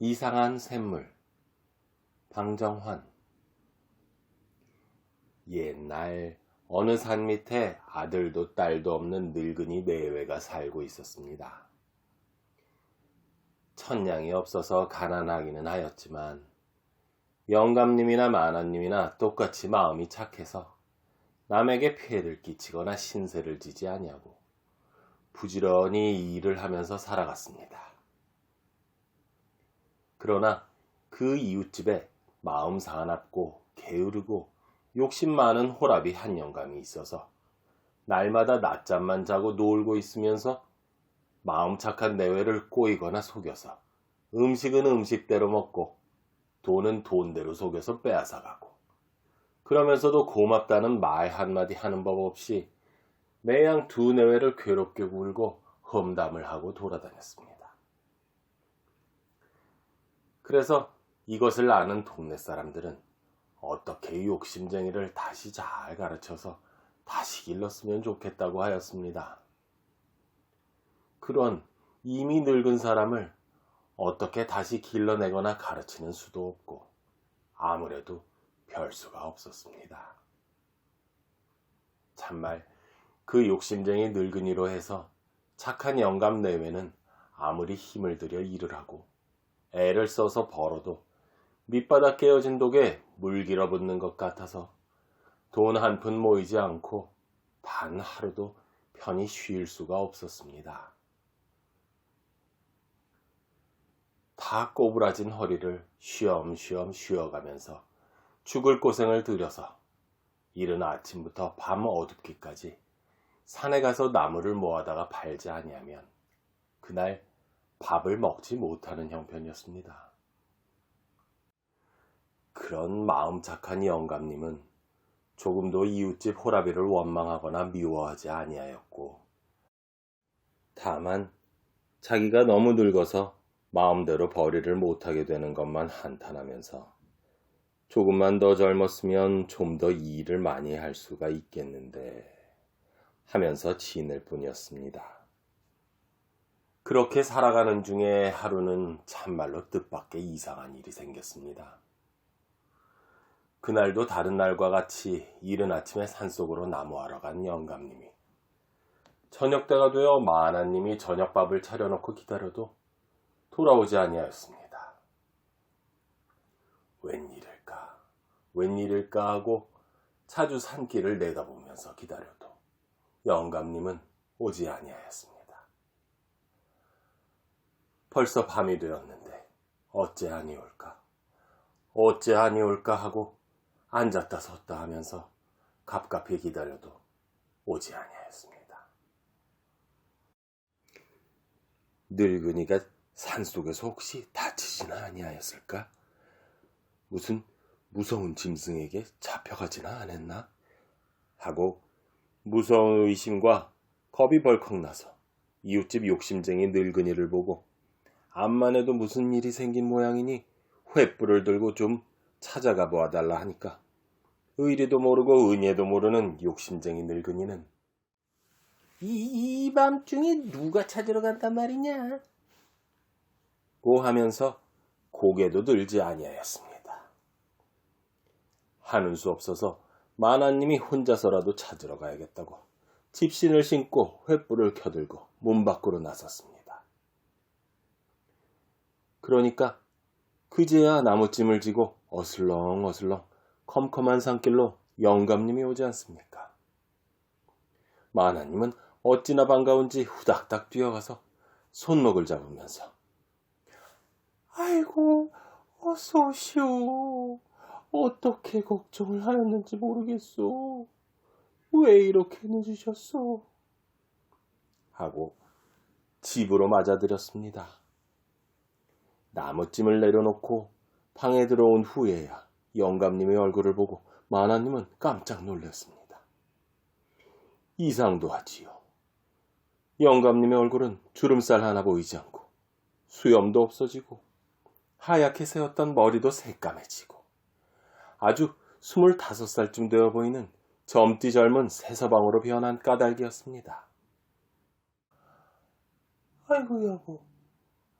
이상한 샘물 방정환 옛날 어느 산 밑에 아들도 딸도 없는 늙은이 내외가 살고 있었습니다. 천냥이 없어서 가난하기는 하였지만 영감님이나 마나님이나 똑같이 마음이 착해서 남에게 피해를 끼치거나 신세를 지지 아니하고 부지런히 일을 하면서 살아갔습니다. 그러나 그 이웃집에 마음 사납고 게으르고 욕심 많은 호랍이 한 영감이 있어서 날마다 낮잠만 자고 놀고 있으면서 마음 착한 내외를 꼬이거나 속여서 음식은 음식대로 먹고 돈은 돈대로 속여서 빼앗아가고 그러면서도 고맙다는 말 한마디 하는 법 없이 매양 두 내외를 괴롭게 굴고 험담을 하고 돌아다녔습니다. 그래서 이것을 아는 동네 사람들은 어떻게 욕심쟁이를 다시 잘 가르쳐서 다시 길렀으면 좋겠다고 하였습니다. 그런 이미 늙은 사람을 어떻게 다시 길러내거나 가르치는 수도 없고 아무래도 별 수가 없었습니다. 참말 그 욕심쟁이 늙은이로 해서 착한 영감 내외는 아무리 힘을 들여 일을 하고 애를 써서 벌어도 밑바닥 깨어진 독에 물 길어붙는 것 같아서 돈 한 푼 모이지 않고 단 하루도 편히 쉴 수가 없었습니다. 다 꼬부라진 허리를 쉬엄쉬엄 쉬어가면서 죽을 고생을 들여서 이른 아침부터 밤 어둡기까지 산에 가서 나무를 모아다가 팔지 아니하면 그날 밥을 먹지 못하는 형편이었습니다. 그런 마음 착한 영감님은 조금도 이웃집 호라비를 원망하거나 미워하지 아니하였고 다만 자기가 너무 늙어서 마음대로 벌이를 못하게 되는 것만 한탄하면서 조금만 더 젊었으면 좀 더 일을 많이 할 수가 있겠는데 하면서 지낼 뿐이었습니다. 그렇게 살아가는 중에 하루는 참말로 뜻밖의 이상한 일이 생겼습니다. 그날도 다른 날과 같이 이른 아침에 산속으로 나무하러 간 영감님이 저녁 때가 되어 마하나님이 저녁밥을 차려놓고 기다려도 돌아오지 아니하였습니다. 웬일일까, 웬일일까 하고 자주 산길을 내다보면서 기다려도 영감님은 오지 아니하였습니다. 벌써 밤이 되었는데 어째 아니올까? 어째 아니올까 하고 앉았다 섰다 하면서 갑갑히 기다려도 오지 아니하였습니다. 늙은이가 산속에서 혹시 다치지나 아니하였을까? 무슨 무서운 짐승에게 잡혀가지나 않았나? 하고 무서운 의심과 겁이 벌컥 나서 이웃집 욕심쟁이 늙은이를 보고 암만 해도 무슨 일이 생긴 모양이니 횃불을 들고 좀 찾아가 보아달라 하니까 의리도 모르고 은혜도 모르는 욕심쟁이 늙은이는 이, 이 밤중에 누가 찾으러 간단 말이냐? 고 하면서 고개도 들지 아니하였습니다. 하는 수 없어서 마나님이 혼자서라도 찾으러 가야겠다고 집신을 신고 횃불을 켜들고 문 밖으로 나섰습니다. 그러니까 그제야 나무찜을 지고 어슬렁 어슬렁 컴컴한 산길로 영감님이 오지 않습니까? 마나님은 어찌나 반가운지 후닥닥 뛰어가서 손목을 잡으면서 아이고 어서 오시오 어떻게 걱정을 하였는지 모르겠소 왜 이렇게 늦으셨소 하고 집으로 맞아들였습니다. 나무찜을 내려놓고 방에 들어온 후에야 영감님의 얼굴을 보고 마나님은 깜짝 놀랐습니다. 이상도 하지요. 영감님의 얼굴은 주름살 하나 보이지 않고 수염도 없어지고 하얗게 새었던 머리도 새까매지고 아주 스물다섯 살쯤 되어 보이는 젊디 젊은 새서방으로 변한 까닭이었습니다. 아이고 여보,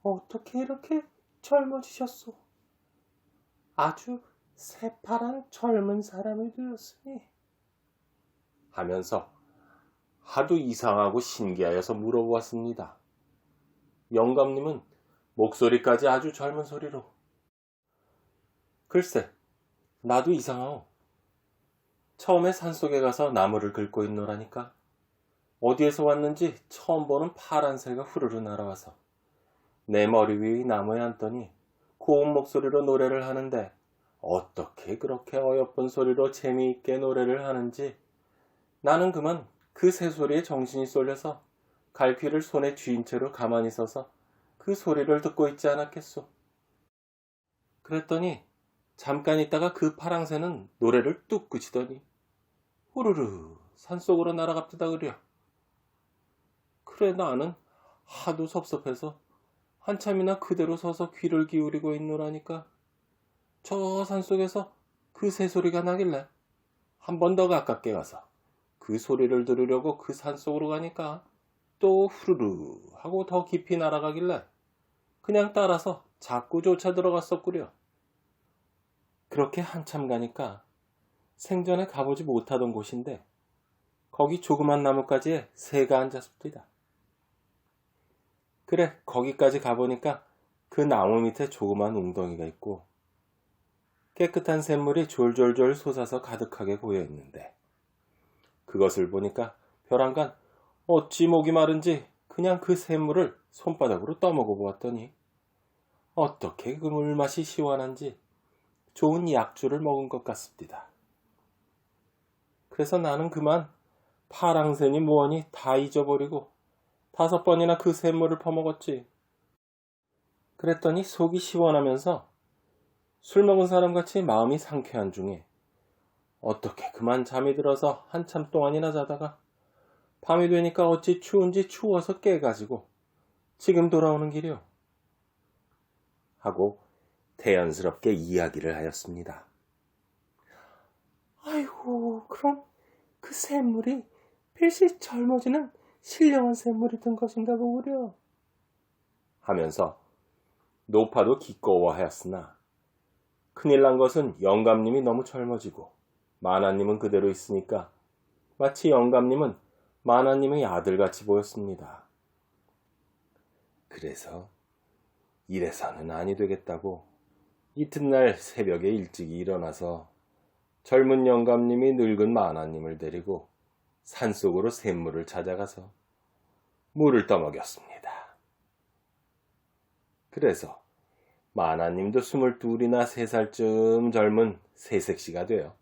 어떻게 이렇게 젊어지셨소. 아주 새파란 젊은 사람이 되었으니. 하면서 하도 이상하고 신기하여서 물어보았습니다. 영감님은 목소리까지 아주 젊은 소리로. 글쎄, 나도 이상하오. 처음에 산속에 가서 나무를 긁고 있노라니까. 어디에서 왔는지 처음 보는 파란 새가 후루루 날아와서 내 머리 위의 나무에 앉더니 고운 목소리로 노래를 하는데 어떻게 그렇게 어여쁜 소리로 재미있게 노래를 하는지 나는 그만 그 새소리에 정신이 쏠려서 갈퀴를 손에 쥐인 채로 가만히 서서 그 소리를 듣고 있지 않았겠소. 그랬더니 잠깐 있다가 그 파랑새는 노래를 뚝 그치더니 후루루 산속으로 날아갑디다 그려. 그래 나는 하도 섭섭해서 한참이나 그대로 서서 귀를 기울이고 있노라니까 저 산속에서 그 새소리가 나길래 한 번 더 가깝게 가서 그 소리를 들으려고 그 산속으로 가니까 또 후루루 하고 더 깊이 날아가길래 그냥 따라서 자꾸 쫓아 들어갔었구려. 그렇게 한참 가니까 생전에 가보지 못하던 곳인데 거기 조그만 나뭇가지에 새가 앉았습니다. 그래 거기까지 가보니까 그 나무 밑에 조그만 웅덩이가 있고 깨끗한 샘물이 졸졸졸 솟아서 가득하게 고여 있는데 그것을 보니까 벼랑간 어찌 목이 마른지 그냥 그 샘물을 손바닥으로 떠먹어 보았더니 어떻게 그 물맛이 시원한지 좋은 약주를 먹은 것 같습니다. 그래서 나는 그만 파랑새니 뭐니 다 잊어버리고 다섯 번이나 그 샘물을 퍼먹었지. 그랬더니 속이 시원하면서 술 먹은 사람같이 마음이 상쾌한 중에 어떻게 그만 잠이 들어서 한참 동안이나 자다가 밤이 되니까 어찌 추운지 추워서 깨가지고 지금 돌아오는 길이요. 하고 대연스럽게 이야기를 하였습니다. 아이고, 그럼 그 샘물이 필시 젊어지는 신령한 샘물이 든 것인가 보구려. 하면서 노파도 기꺼워하였으나 큰일 난 것은 영감님이 너무 젊어지고 마나님은 그대로 있으니까 마치 영감님은 마나님의 아들같이 보였습니다. 그래서 이래서는 아니 되겠다고 이튿날 새벽에 일찍 일어나서 젊은 영감님이 늙은 마나님을 데리고 산속으로 샘물을 찾아가서 물을 떠먹였습니다. 그래서 마나님도 스물둘이나 세 살쯤 젊은 새색시가 되어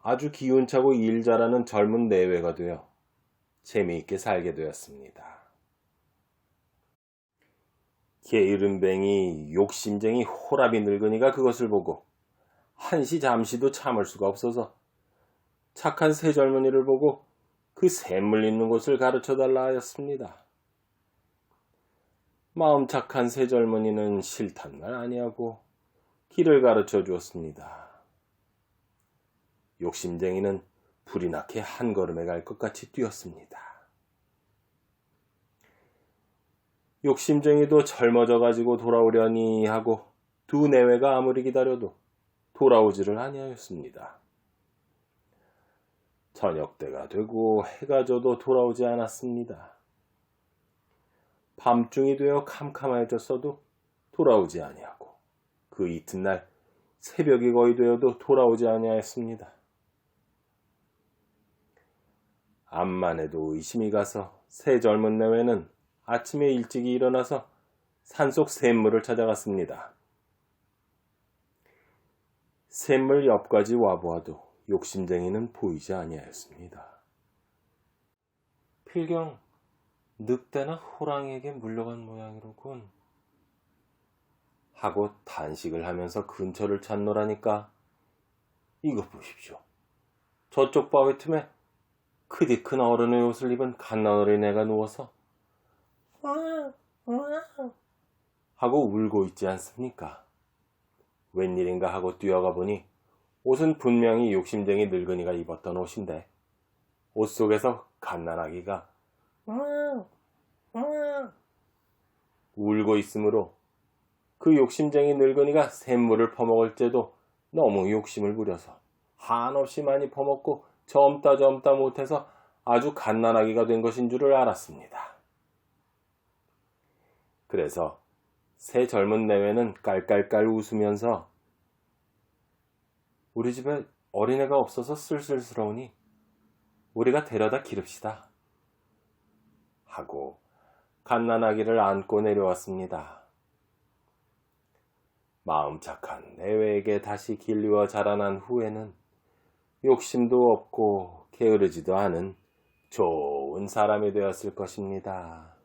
아주 기운차고 일 잘하는 젊은 내외가 되어 재미있게 살게 되었습니다. 게으름뱅이 욕심쟁이 호랍이 늙은이가 그것을 보고 한시 잠시도 참을 수가 없어서 착한 새 젊은이를 보고 그 샘물 있는 곳을 가르쳐 달라 하였습니다. 마음 착한 새 젊은이는 싫단 말 아니하고 길을 가르쳐 주었습니다. 욕심쟁이는 불이 나게 한 걸음에 갈 것 같이 뛰었습니다. 욕심쟁이도 젊어져 가지고 돌아오려니 하고 두 내외가 아무리 기다려도 돌아오지를 아니하였습니다. 저녁 때가 되고 해가 져도 돌아오지 않았습니다. 밤중이 되어 캄캄해졌어도 돌아오지 아니하고 그 이튿날 새벽이 거의 되어도 돌아오지 아니하였습니다. 암만 해도 의심이 가서 새 젊은 내외는 아침에 일찍이 일어나서 산속 샘물을 찾아갔습니다. 샘물 옆까지 와보아도 욕심쟁이는 보이지 아니하였습니다. 필경 늑대나 호랑이에게 물려간 모양이로군. 하고 단식을 하면서 근처를 찾노라니까 이것 보십시오. 저쪽 바위 틈에 크디 큰 어른의 옷을 입은 갓난 어린애가 누워서 하고 울고 있지 않습니까? 웬일인가 하고 뛰어가 보니 옷은 분명히 욕심쟁이 늙은이가 입었던 옷인데 옷 속에서 갓난아기가 울고 있으므로 그 욕심쟁이 늙은이가 샘물을 퍼먹을 때도 너무 욕심을 부려서 한없이 많이 퍼먹고 젊다 젊다 못해서 아주 갓난아기가 된 것인 줄을 알았습니다. 그래서 새 젊은 내외는 깔깔깔 웃으면서 우리 집에 어린애가 없어서 쓸쓸스러우니 우리가 데려다 기릅시다. 하고 갓난아기를 안고 내려왔습니다. 마음 착한 내외에게 다시 길리워 자라난 후에는 욕심도 없고 게으르지도 않은 좋은 사람이 되었을 것입니다.